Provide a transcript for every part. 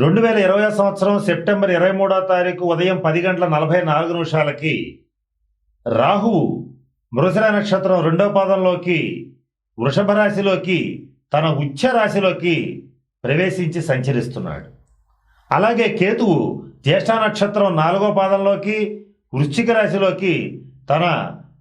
రెండు వేల ఇరవై సంవత్సరం సెప్టెంబర్ ఇరవై మూడో తారీఖు ఉదయం పది గంటల నలభై నాలుగు నిమిషాలకి రాహువు మృగశిర నక్షత్రం రెండవ పాదంలోకి వృషభ రాశిలోకి తన ఉచ్చ రాశిలోకి ప్రవేశించి సంచరిస్తున్నాడు. అలాగే కేతువు జ్యేష్ఠ నక్షత్రం నాలుగో పాదంలోకి వృశ్చిక రాశిలోకి తన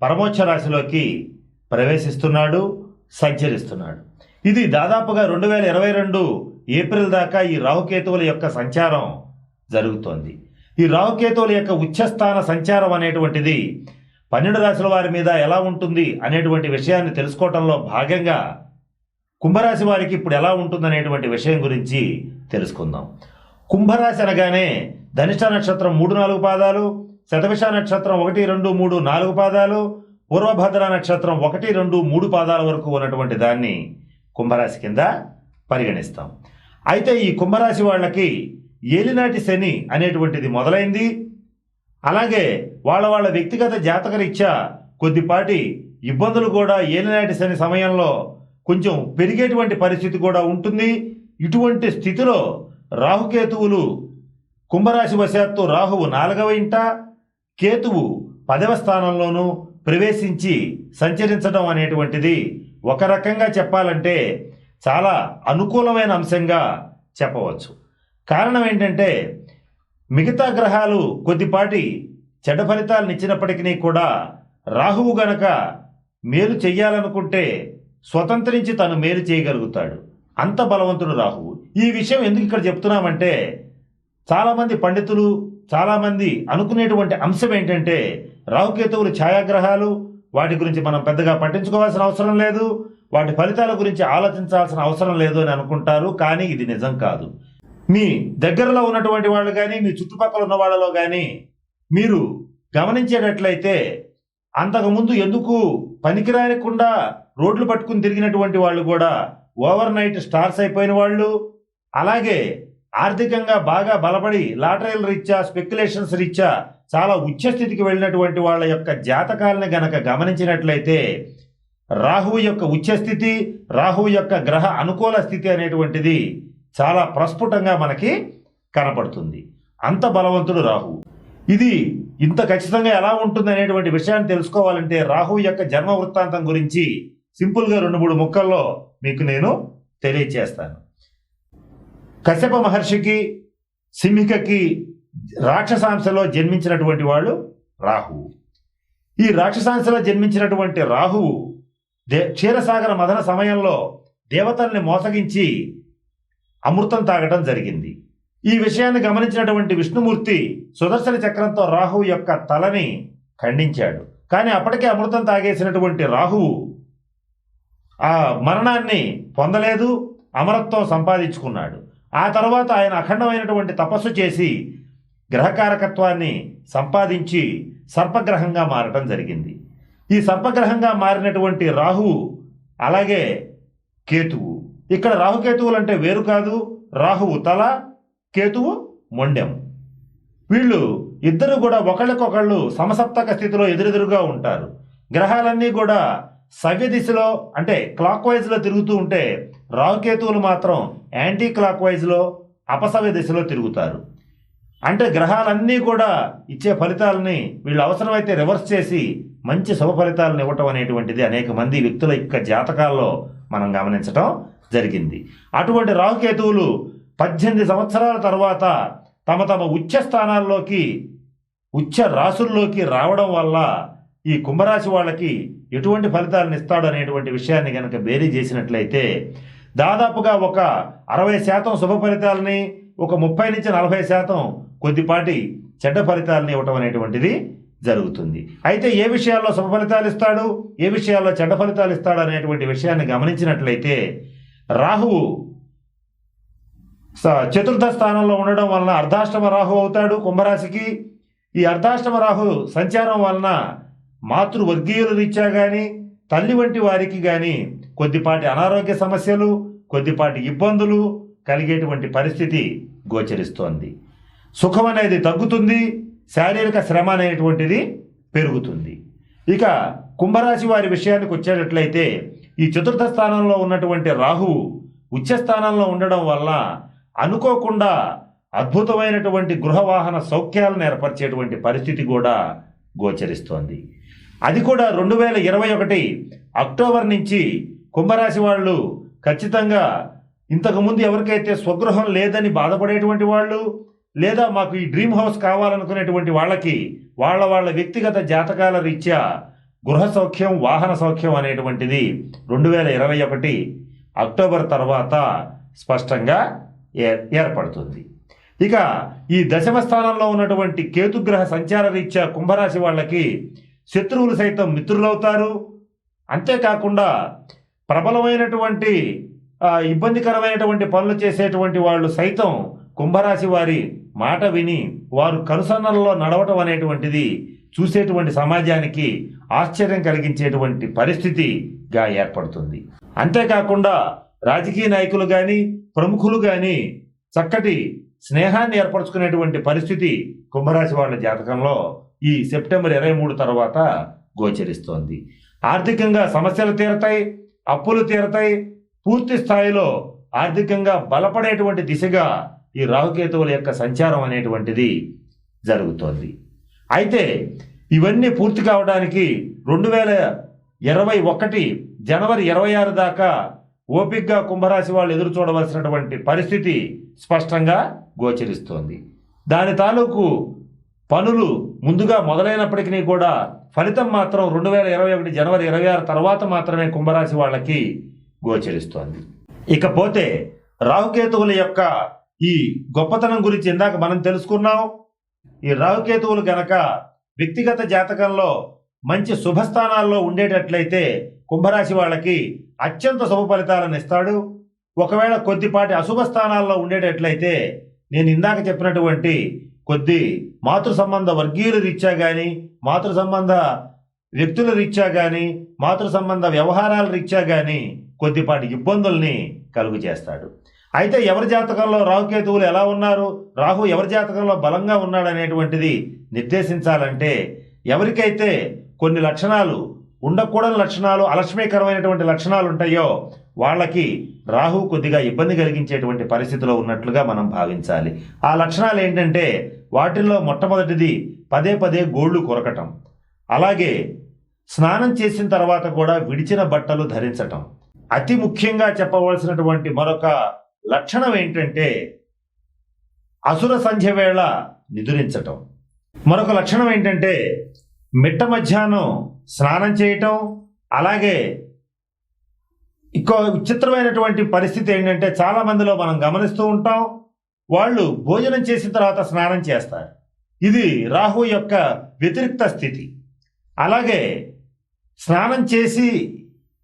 పరమోచ్చ రాశిలోకి ప్రవేశిస్తున్నాడు సంచరిస్తున్నాడు. ఇది దాదాపుగా రెండు వేల ఇరవై రెండు ఏప్రిల్ దాకా ఈ రాహుకేతువుల యొక్క సంచారం జరుగుతోంది. ఈ రాహుకేతువుల యొక్క ఉచ్చస్థాన సంచారం అనేటువంటిది పన్నెండు రాశుల వారి మీద ఎలా ఉంటుంది అనేటువంటి విషయాన్ని తెలుసుకోవటంలో భాగంగా కుంభరాశి వారికి ఇప్పుడు ఎలా ఉంటుంది అనేటువంటి విషయం గురించి తెలుసుకుందాం. కుంభరాశి అనగానే ధనిష్ట నక్షత్రం మూడు నాలుగు పాదాలు శతవిష నక్షత్రం ఒకటి రెండు మూడు నాలుగు పాదాలు పూర్వభద్ర నక్షత్రం ఒకటి రెండు మూడు పాదాల వరకు ఉన్నటువంటి దాన్ని కుంభరాశి కింద పరిగణిస్తాం. అయితే ఈ కుంభరాశి వాళ్ళకి ఏలినాటి శని అనేటువంటిది మొదలైంది. అలాగే వాళ్ళ వాళ్ళ వ్యక్తిగత జాతకరీత్యా కొద్దిపాటి ఇబ్బందులు కూడా ఏలినాటి శని సమయంలో కొంచెం పెరిగేటువంటి పరిస్థితి కూడా ఉంటుంది. ఇటువంటి స్థితిలో రాహుకేతువులు కుంభరాశి వశాత్తు రాహువు నాలుగవ ఇంట కేతువు పదవ స్థానంలోనూ ప్రవేశించి సంచరించడం అనేటువంటిది ఒక రకంగా చెప్పాలంటే చాలా అనుకూలమైన అంశంగా చెప్పవచ్చు. కారణం ఏంటంటే మిగతా గ్రహాలు కొద్దిపాటి చెడ్డ ఫలితాలను ఇచ్చినప్పటికీ కూడా రాహువు గనక మేలు చెయ్యాలనుకుంటే స్వతంత్రించి తను మేలు చేయగలుగుతాడు. అంత బలవంతుడు రాహువు. ఈ విషయం ఎందుకు ఇక్కడ చెప్తున్నామంటే చాలామంది పండితులు చాలామంది అనుకునేటువంటి అంశం ఏంటంటే రాహుకేతువులు ఛాయాగ్రహాలు వాటి గురించి మనం పెద్దగా పట్టించుకోవాల్సిన అవసరం లేదు. వాటి ఫలితాల గురించి ఆలోచించాల్సిన అవసరం లేదు అని అనుకుంటారు కానీ ఇది నిజం కాదు. మీ దగ్గరలో ఉన్నటువంటి వాళ్ళు కానీ మీ చుట్టుపక్కల ఉన్న వాళ్ళలో కానీ మీరు గమనించేటట్లయితే అంతకుముందు ఎందుకు పనికిరానికుండా రోడ్లు పట్టుకుని తిరిగినటువంటి వాళ్ళు కూడా ఓవర్ నైట్ స్టార్స్ అయిపోయిన వాళ్ళు అలాగే ఆర్థికంగా బాగా బలపడి లాటరీల రీత్యా స్పెక్యులేషన్స్ రీత్యా చాలా ఉచ్చ స్థితికి వెళ్ళినటువంటి వాళ్ళ యొక్క జాతకాలను గనక గమనించినట్లయితే రాహువు యొక్క ఉచ్చస్థితి రాహువు యొక్క గ్రహ అనుకూల స్థితి అనేటువంటిది చాలా ప్రస్ఫుటంగా మనకి కనపడుతుంది. అంత బలవంతుడు రాహువు. ఇది ఇంత ఖచ్చితంగా ఎలా ఉంటుంది అనేటువంటి విషయాన్ని తెలుసుకోవాలంటే రాహు యొక్క జన్మ వృత్తాంతం గురించి సింపుల్గా రెండు మూడు ముక్కల్లో మీకు నేను తెలియచేస్తాను. కశ్యప మహర్షికి సింహికకి రాక్షసాంశలో జన్మించినటువంటి వాళ్ళు రాహువు. ఈ రాక్షసాంశలో జన్మించినటువంటి రాహువు దే క్షీరసాగర మదన సమయంలో దేవతల్ని మోసగించి అమృతం తాగటం జరిగింది. ఈ విషయాన్ని గమనించినటువంటి విష్ణుమూర్తి సుదర్శన చక్రంతో రాహువు యొక్క తలని ఖండించాడు. కానీ అప్పటికే అమృతం తాగేసినటువంటి రాహువు ఆ మరణాన్ని పొందలేదు అమరత్వం సంపాదించుకున్నాడు. ఆ తర్వాత ఆయన అఖండమైనటువంటి తపస్సు చేసి గ్రహకారకత్వాన్ని సంపాదించి సర్పగ్రహంగా మారటం జరిగింది. ఈ సర్పగ్రహంగా మారినటువంటి రాహువు అలాగే కేతువు. ఇక్కడ రాహుకేతువులు అంటే వేరు కాదు రాహువు తల కేతువు మొండెం. వీళ్ళు ఇద్దరు కూడా ఒకళ్ళకొకళ్ళు సమసప్తక స్థితిలో ఎదురెదురుగా ఉంటారు. గ్రహాలన్నీ కూడా సవ్య దిశలో అంటే క్లాక్ వైజ్లో తిరుగుతూ ఉంటే రాహుకేతువులు మాత్రం యాంటీ క్లాక్ వైజ్లో అపసవ్య దిశలో తిరుగుతారు. అంటే గ్రహాలన్నీ కూడా ఇచ్చే ఫలితాలని వీళ్ళు అవసరమైతే రివర్స్ చేసి మంచి శుభ ఫలితాలను ఇవ్వటం అనేటువంటిది అనేక మంది వ్యక్తుల యొక్క జాతకాల్లో మనం గమనించటం జరిగింది. అటువంటి రాహుకేతువులు పద్దెనిమిది సంవత్సరాల తర్వాత తమ తమ ఉచ్చ స్థానాల్లోకి ఉచ్చ రాసుల్లోకి రావడం వల్ల ఈ కుంభరాశి వాళ్ళకి ఎటువంటి ఫలితాలను ఇస్తాడు అనేటువంటి విషయాన్ని కనుక బేరీ చేసినట్లయితే దాదాపుగా ఒక అరవై శాతం శుభ ఫలితాలని ఒక ముప్పై నుంచి నలభై శాతం కొద్దిపాటి చెడ్డ ఫలితాలని ఇవ్వటం అనేటువంటిది జరుగుతుంది. అయితే ఏ విషయాల్లో శుభ ఫలితాలు ఇస్తాడు? ఏ విషయాల్లో చెడ్డ ఫలితాలు ఇస్తాడు అనేటువంటి విషయాన్ని గమనించినట్లయితే రాహువు స- చతుర్థ స్థానంలో ఉండడం వలన అర్ధాష్టమ రాహు అవుతాడు కుంభరాశికి. ఈ అర్ధాష్టమ రాహు సంచారం వలన మాతృవర్గీయుల రీత్యా కానీ తల్లి వంటి వారికి కానీ కొద్దిపాటి అనారోగ్య సమస్యలు కొద్దిపాటి ఇబ్బందులు కలిగేటువంటి పరిస్థితి గోచరిస్తోంది. సుఖం అనేది తగ్గుతుంది. శారీరక శ్రమ అనేటువంటిది పెరుగుతుంది. ఇక కుంభరాశి వారి విషయానికి వచ్చేటట్లయితే ఈ చతుర్థ స్థానంలో ఉన్నటువంటి రాహువు ఉచ్చ స్థానంలో ఉండడం వల్ల అనుకోకుండా అద్భుతమైనటువంటి గృహవాహన సౌఖ్యాలను ఏర్పరిచేటువంటి పరిస్థితి కూడా గోచరిస్తోంది. అది కూడా రెండు వేల ఇరవై ఒకటి అక్టోబర్ నుంచి కుంభరాశి వాళ్ళు ఖచ్చితంగా ఇంతకుముందు ఎవరికైతే స్వగృహం లేదని బాధపడేటువంటి వాళ్ళు లేదా మాకు ఈ డ్రీమ్ హౌస్ కావాలనుకునేటువంటి వాళ్ళకి వాళ్ళ వాళ్ళ వ్యక్తిగత జాతకాల రీత్యా గృహ సౌఖ్యం వాహన సౌఖ్యం అనేటువంటిది రెండు వేల ఇరవై ఒకటి అక్టోబర్ తర్వాత స్పష్టంగా ఏర్పడుతుంది. ఇక ఈ దశమ స్థానంలో ఉన్నటువంటి కేతుగ్రహ సంచార రీత్యా కుంభరాశి వాళ్ళకి శత్రువులు సైతం మిత్రులవుతారు. అంతేకాకుండా ప్రబలమైనటువంటి ఇబ్బందికరమైనటువంటి పనులు చేసేటువంటి వాళ్ళు సైతం కుంభరాశి వారి మాట విని వారు కనుసన్నల్లో నడవటం అనేటువంటిది చూసేటువంటి సమాజానికి ఆశ్చర్యం కలిగించేటువంటి పరిస్థితిగా ఏర్పడుతుంది. అంతేకాకుండా రాజకీయ నాయకులు కానీ ప్రముఖులు కానీ చక్కటి స్నేహాన్ని ఏర్పరచుకునేటువంటి పరిస్థితి కుంభరాశి వాళ్ళ జాతకంలో ఈ సెప్టెంబర్ ఇరవై మూడు తర్వాత గోచరిస్తోంది. ఆర్థికంగా సమస్యలు తీరతాయి అప్పులు తీరతాయి పూర్తి స్థాయిలో ఆర్థికంగా బలపడేటువంటి దిశగా ఈ రాహుకేతువుల యొక్క సంచారం అనేటువంటిది జరుగుతోంది. అయితే ఇవన్నీ పూర్తి కావడానికి రెండు వేల ఇరవై ఒకటి జనవరి ఇరవై ఆరు దాకా ఓపిక్గా కుంభరాశి వాళ్ళు ఎదురు చూడవలసినటువంటి పరిస్థితి స్పష్టంగా గోచరిస్తోంది. దాని తాలూకు పనులు ముందుగా మొదలైనప్పటికీ కూడా ఫలితం మాత్రం రెండు వేల ఇరవై ఒకటి జనవరి ఇరవై ఆరు తర్వాత మాత్రమే కుంభరాశి వాళ్ళకి గోచరిస్తోంది. ఇకపోతే రాహుకేతువుల యొక్క ఈ గొప్పతనం గురించి ఇందాక మనం తెలుసుకున్నాం. ఈ రాహుకేతువులు గనక వ్యక్తిగత జాతకంలో మంచి శుభస్థానాల్లో ఉండేటట్లయితే కుంభరాశి వాళ్ళకి అత్యంత శుభ ఫలితాలను ఇస్తాడు. ఒకవేళ కొద్దిపాటి అశుభ స్థానాల్లో ఉండేటట్లయితే నేను ఇందాక చెప్పినటువంటి కొద్ది మాతృ సంబంధ వర్గీయుల రీత్యా కానీ మాతృ సంబంధ వ్యక్తుల రీత్యా కానీ మాతృ సంబంధ వ్యవహారాల రీత్యా కానీ కొద్దిపాటి ఇబ్బందుల్ని కలుగు చేస్తాడు. అయితే ఎవరి జాతకంలో రాహుకేతువులు ఎలా ఉన్నారు? రాహు ఎవరి జాతకంలో బలంగా ఉన్నాడనేటువంటిది నిర్దేశించాలంటే ఎవరికైతే కొన్ని లక్షణాలు ఉండకూడని లక్షణాలు అలక్ష్మీకరమైనటువంటి లక్షణాలు ఉంటాయో వాళ్ళకి రాహు కొద్దిగా ఇబ్బంది కలిగించేటువంటి పరిస్థితిలో ఉన్నట్లుగా మనం భావించాలి. ఆ లక్షణాలు ఏంటంటే వాటిల్లో మొట్టమొదటిది పదే పదే గోళ్ళు కొరకటం. అలాగే స్నానం చేసిన తర్వాత కూడా విడిచిన బట్టలు ధరించటం. అతి ముఖ్యంగా చెప్పవలసినటువంటి మరొక లక్షణం ఏంటంటే అసుర సంధ్య వేళ నిదురించటం. మరొక లక్షణం ఏంటంటే మిట్ట మధ్యాహ్నం స్నానం చేయటం అలాగే ఇంకో విచిత్రమైనటువంటి పరిస్థితి ఏంటంటే చాలా మందిలో మనం గమనిస్తూ ఉంటాం వాళ్ళు భోజనం చేసిన తర్వాత స్నానం చేస్తారు. ఇది రాహు యొక్క వ్యతిరిక్త స్థితి. అలాగే స్నానం చేసి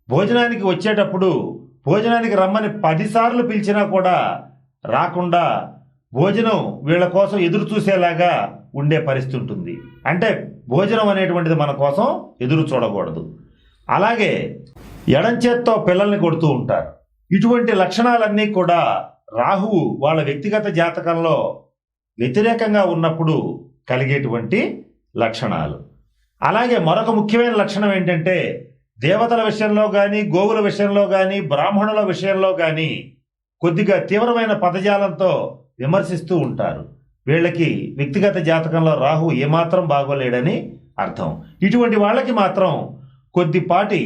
భోజనానికి వచ్చేటప్పుడు భోజనానికి రమ్మని పదిసార్లు పిలిచినా కూడా రాకుండా భోజనం వీళ్ళ కోసం ఎదురు చూసేలాగా ఉండే పరిస్థితి ఉంటుంది. అంటే భోజనం అనేటువంటిది మన కోసం ఎదురు చూడకూడదు. అలాగే ఎడంచేత్తో పిల్లల్ని కొడుతూ ఉంటారు. ఇటువంటి లక్షణాలన్నీ కూడా రాహువు వాళ్ళ వ్యక్తిగత జాతకంలో వ్యతిరేకంగా ఉన్నప్పుడు కలిగేటువంటి లక్షణాలు. అలాగే మరొక ముఖ్యమైన లక్షణం ఏంటంటే దేవతల విషయంలో కానీ గోవుల విషయంలో కానీ బ్రాహ్మణుల విషయంలో కానీ కొద్దిగా తీవ్రమైన పదజాలంతో విమర్శిస్తూ ఉంటారు. వీళ్ళకి వ్యక్తిగత జాతకంలో రాహు ఏమాత్రం బాగోలేడని అర్థం. ఇటువంటి వాళ్ళకి మాత్రం కొద్దిపాటి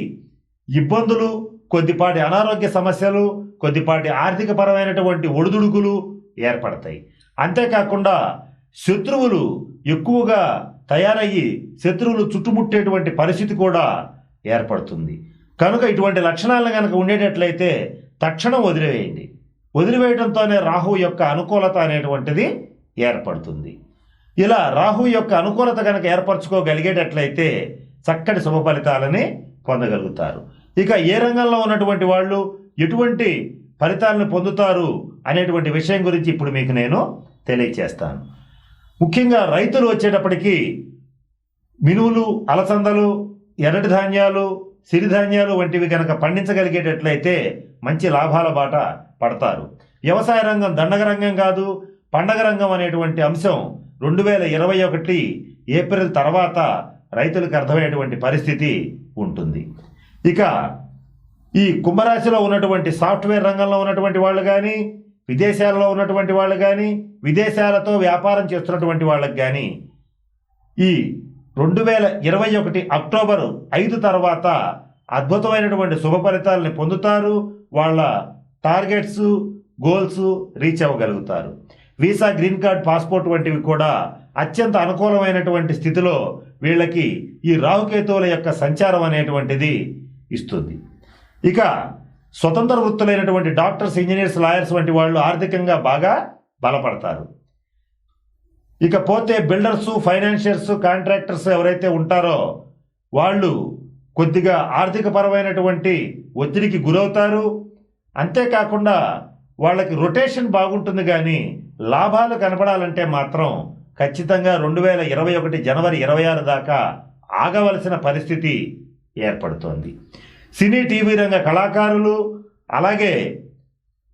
ఇబ్బందులు కొద్దిపాటి అనారోగ్య సమస్యలు కొద్దిపాటి ఆర్థిక పరమైనటువంటి ఒడిదుడుకులు ఏర్పడతాయి. అంతేకాకుండా శత్రువులు ఎక్కువగా తయారయ్యి శత్రువులు చుట్టుముట్టేటువంటి పరిస్థితి కూడా ఏర్పడుతుంది. కనుక ఇటువంటి లక్షణాలను కనుక ఉండేటట్లయితే తక్షణం వదిలివేయండి. వదిలివేయడంతోనే రాహు యొక్క అనుకూలత అనేటువంటిది ఏర్పడుతుంది. ఇలా రాహు యొక్క అనుకూలత కనుక ఏర్పరచుకోగలిగేటట్లయితే చక్కటి శుభ ఫలితాలని పొందగలుగుతారు. ఇక ఏ రంగంలో ఉన్నటువంటి వాళ్ళు ఎటువంటి ఫలితాలను పొందుతారు అనేటువంటి విషయం గురించి ఇప్పుడు మీకు నేను తెలియచేస్తాను. ముఖ్యంగా రైతులు వచ్చేటప్పటికి మినువులు అలసందలు ఎర్రటి ధాన్యాలు సిరిధాన్యాలు వంటివి కనుక పండించగలిగేటట్లయితే మంచి లాభాల బాట పడతారు. వ్యవసాయ రంగం దండగ రంగం కాదు పండగ రంగం అనేటువంటి అంశం రెండు వేల ఇరవై ఒకటి ఏప్రిల్ తర్వాత రైతులకు అర్థమయ్యేటువంటి పరిస్థితి ఉంటుంది. ఇక ఈ కుంభరాశిలో ఉన్నటువంటి సాఫ్ట్వేర్ రంగంలో ఉన్నటువంటి వాళ్ళు కానీ విదేశాల్లో ఉన్నటువంటి వాళ్ళు కానీ విదేశాలతో వ్యాపారం చేస్తున్నటువంటి వాళ్ళకి కానీ ఈ రెండు వేల ఇరవై ఒకటి అక్టోబర్ ఐదు తర్వాత అద్భుతమైనటువంటి శుభ ఫలితాలని పొందుతారు. వాళ్ళ టార్గెట్స్ గోల్స్ రీచ్ అవ్వగలుగుతారు. వీసా గ్రీన్ కార్డ్ పాస్పోర్ట్ వంటివి కూడా అత్యంత అనుకూలమైనటువంటి స్థితిలో వీళ్ళకి ఈ రాహుకేతువుల యొక్క సంచారం అనేటువంటిది ఇస్తుంది. ఇక స్వతంత్ర వృత్తులైనటువంటి డాక్టర్స్ ఇంజనీర్స్ లాయర్స్ వంటి వాళ్ళు ఆర్థికంగా బాగా బలపడతారు. ఇకపోతే బిల్డర్స్ ఫైనాన్షియర్స్ కాంట్రాక్టర్స్ ఎవరైతే ఉంటారో వాళ్ళు కొద్దిగా ఆర్థిక పరమైనటువంటి ఒత్తిడికి గురవుతారు. అంతేకాకుండా వాళ్ళకి రొటేషన్ బాగుంటుంది కానీ లాభాలు కనపడాలంటే మాత్రం ఖచ్చితంగా రెండు వేల ఇరవై ఒకటి జనవరి ఇరవై ఆరు దాకా ఆగవలసిన పరిస్థితి ఏర్పడుతోంది. సినీ టీవీ రంగ కళాకారులు అలాగే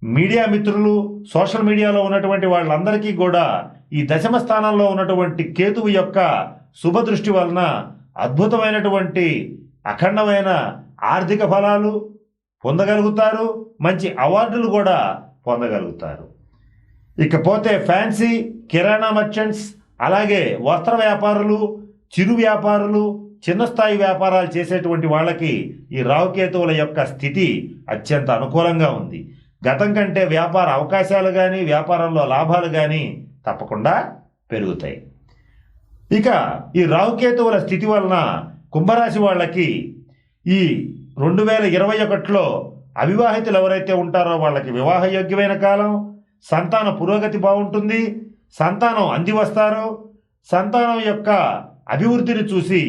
మీడియా మిత్రులు సోషల్ మీడియాలో ఉన్నటువంటి వాళ్ళందరికీ కూడా ఈ దశమ స్థానంలో ఉన్నటువంటి కేతువు యొక్క శుభదృష్టి వలన అద్భుతమైనటువంటి అఖండమైన ఆర్థిక ఫలాలు పొందగలుగుతారు మంచి అవార్డులు కూడా పొందగలుగుతారు. ఇకపోతే ఫ్యాన్సీ కిరాణా మర్చెంట్స్ అలాగే వస్త్ర వ్యాపారులు చిరు వ్యాపారులు చిన్న స్థాయి వ్యాపారాలు చేసేటువంటి వాళ్ళకి ఈ రావుకేతువుల యొక్క స్థితి అత్యంత అనుకూలంగా ఉంది. గతం కంటే వ్యాపార అవకాశాలు కానీ వ్యాపారంలో లాభాలు కానీ తప్పకుండా పెరుగుతాయి. ఇక ఈ రావుకేతువుల స్థితి వలన కుంభరాశి వాళ్ళకి ఈ రెండు వేల ఇరవై ఒకటిలో అవివాహితులు ఎవరైతే ఉంటారో వాళ్ళకి వివాహయోగ్యమైన కాలం సంతాన పురోగతి బాగుంటుంది సంతానం అంది వస్తారు సంతానం యొక్క అభివృద్ధిని చూసి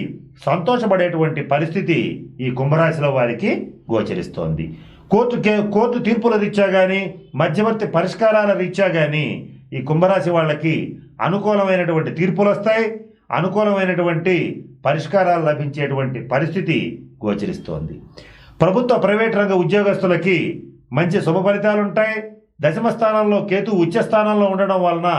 సంతోషపడేటువంటి పరిస్థితి ఈ కుంభరాశిలో వారికి గోచరిస్తోంది. కోర్టు కోర్టు తీర్పుల రీత్యా కానీ మధ్యవర్తి పరిష్కారాల రీత్యా కానీ ఈ కుంభరాశి వాళ్ళకి అనుకూలమైనటువంటి తీర్పులు వస్తాయి అనుకూలమైనటువంటి పరిష్కారాలు లభించేటువంటి పరిస్థితి గోచరిస్తోంది. ప్రభుత్వ ప్రైవేట్ రంగ ఉద్యోగస్తులకి మంచి శుభ ఫలితాలు ఉంటాయి. దశమ స్థానంలో కేతు ఉచ్చ స్థానంలో ఉండడం వలన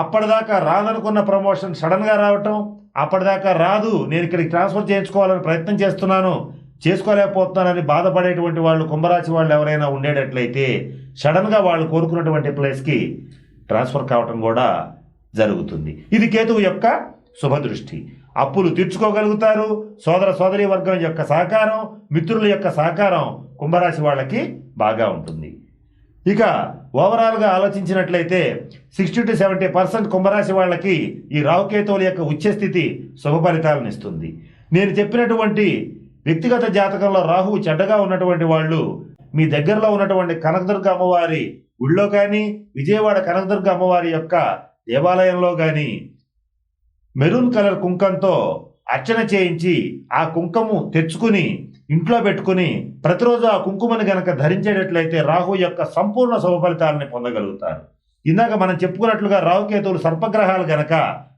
అప్పటిదాకా రాదనుకున్న ప్రమోషన్ సడన్గా రావటం అప్పటిదాకా రాదు నేను ఇక్కడికి ట్రాన్స్ఫర్ చేయించుకోవాలని ప్రయత్నం చేస్తున్నాను చేసుకోలేకపోతున్నానని బాధపడేటువంటి వాళ్ళు కుంభరాశి వాళ్ళు ఎవరైనా ఉండేటట్లయితే సడన్గా వాళ్ళు కోరుకున్నటువంటి ప్లేస్కి ట్రాన్స్ఫర్ కావటం కూడా జరుగుతుంది. ఇది కేతువు యొక్క శుభదృష్టి. అప్పులు తీర్చుకోగలుగుతారు. సోదర సోదరి వర్గం యొక్క సహకారం మిత్రుల యొక్క సహకారం కుంభరాశి వాళ్ళకి బాగా ఉంటుంది. ఇక ఓవరాల్గా ఆలోచించినట్లయితే సిక్స్టీ టు సెవెంటీ పర్సెంట్ కుంభరాశి వాళ్ళకి ఈ రావుకేతువుల యొక్క ఉచ్చస్థితి శుభ ఫలితాలను ఇస్తుంది. నేను చెప్పినటువంటి వ్యక్తిగత జాతకంలో రాహువు చెడ్డగా ఉన్నటువంటి వాళ్ళు మీ దగ్గరలో ఉన్నటువంటి కనకదుర్గ అమ్మవారి గుళ్ళో కానీ విజయవాడ కనకదుర్గ అమ్మవారి యొక్క దేవాలయంలో కానీ మెరూన్ కలర్ కుంకంతో అర్చన చేయించి ఆ కుంకము తెచ్చుకుని ఇంట్లో పెట్టుకుని ప్రతిరోజు ఆ కుంకుమని గనక ధరించేటట్లయితే రాహు యొక్క సంపూర్ణ శుభ ఫలితాలని పొందగలుగుతారు. ఇందాక మనం చెప్పుకున్నట్లుగా రాహుకేతువులు సర్పగ్రహాలు గనక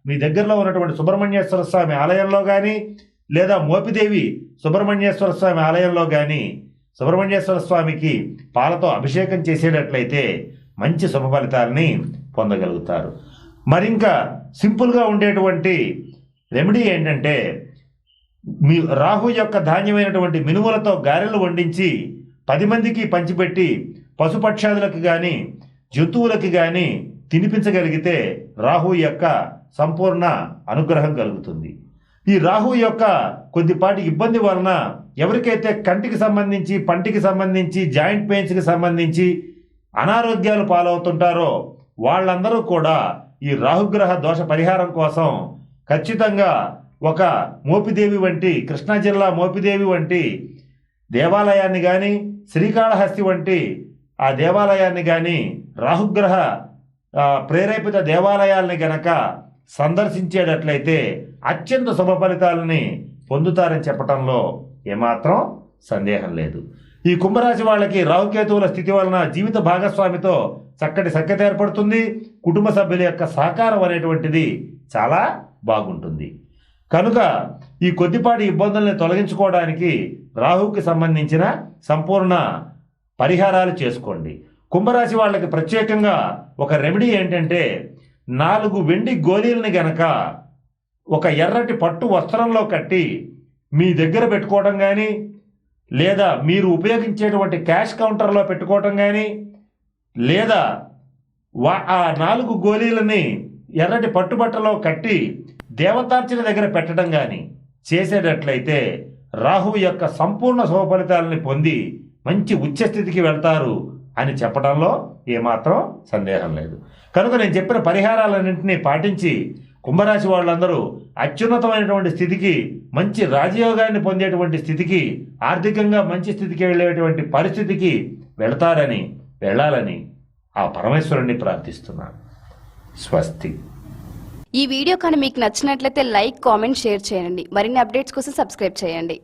మీ దగ్గరలో ఉన్నటువంటి సుబ్రహ్మణ్యేశ్వర స్వామి ఆలయంలో కానీ లేదా మోపిదేవి సుబ్రహ్మణ్యేశ్వర స్వామి ఆలయంలో కానీ సుబ్రహ్మణ్యేశ్వర స్వామికి పాలతో అభిషేకం చేసేటట్లయితే మంచి శుభ ఫలితాలని పొందగలుగుతారు. మరింకా సింపుల్గా ఉండేటువంటి రెమెడీ ఏంటంటే మీ రాహు యొక్క ధాన్యమైనటువంటి మినుములతో గారెలు వండించి పది మందికి పంచిపెట్టి పశుపక్షాదులకు కానీ జంతువులకి కానీ తినిపించగలిగితే రాహు యొక్క సంపూర్ణ అనుగ్రహం కలుగుతుంది. ఈ రాహు యొక్క కొద్దిపాటి ఇబ్బంది వలన ఎవరికైతే కంటికి సంబంధించి పంటికి సంబంధించి జాయింట్ పెయిన్స్కి సంబంధించి అనారోగ్యాలు పాలవుతుంటారో వాళ్ళందరూ కూడా ఈ రాహుగ్రహ దోష పరిహారం కోసం ఖచ్చితంగా ఒక మోపిదేవి వంటి కృష్ణా జిల్లా మోపిదేవి వంటి దేవాలయాన్ని కానీ శ్రీకాళహస్తి వంటి ఆ దేవాలయాన్ని కానీ రాహుగ్రహ ప్రేరేపిత దేవాలయాల్ని గనక సందర్శించేటట్లయితే అత్యంత శుభ ఫలితాలని పొందుతారని చెప్పటంలో ఏమాత్రం సందేహం లేదు. ఈ కుంభరాశి వాళ్ళకి రాహుకేతువుల స్థితి వలన జీవిత భాగస్వామితో చక్కటి సఖ్యత ఏర్పడుతుంది. కుటుంబ సభ్యుల యొక్క సహకారం అనేటువంటిది చాలా బాగుంటుంది. కనుక ఈ కొద్దిపాటి ఇబ్బందుల్ని తొలగించుకోవడానికి రాహుకి సంబంధించిన సంపూర్ణ పరిహారాలు చేసుకోండి. కుంభరాశి వాళ్ళకి ప్రత్యేకంగా ఒక రెమెడీ ఏంటంటే నాలుగు వెండి గోళీలని గనక ఒక ఎర్రటి పట్టు వస్త్రంలో కట్టి మీ దగ్గర పెట్టుకోవడం కానీ లేదా మీరు ఉపయోగించేటువంటి క్యాష్ కౌంటర్లో పెట్టుకోవటం కానీ లేదా వా ఆ నాలుగు గోళీలని ఎర్రటి పట్టుబట్టలో కట్టి దేవతార్చన దగ్గర పెట్టడం కానీ చేసేటట్లయితే రాహువు యొక్క సంపూర్ణ శుభఫలితాలని పొంది మంచి ఉచ్చస్థితికి వెళ్తారు అని చెప్పడంలో ఏమాత్రం సందేహం లేదు. కనుక నేను చెప్పిన పరిహారాలన్నింటినీ పాటించి కుంభరాశి వాళ్ళందరూ అత్యున్నతమైనటువంటి స్థితికి మంచి రాజయోగాన్ని పొందేటువంటి స్థితికి ఆర్థికంగా మంచి స్థితికి వెళ్ళేటువంటి పరిస్థితికి వెళతారని వెళ్ళాలని ఆ పరమేశ్వరుణ్ణి ప్రార్థిస్తున్నాను. స్వస్తి. ఈ వీడియో కానీ మీకు నచ్చినట్లయితే లైక్ కామెంట్ షేర్ చేయండి. మరిన్ని అప్డేట్స్ కోసం సబ్స్క్రైబ్ చేయండి.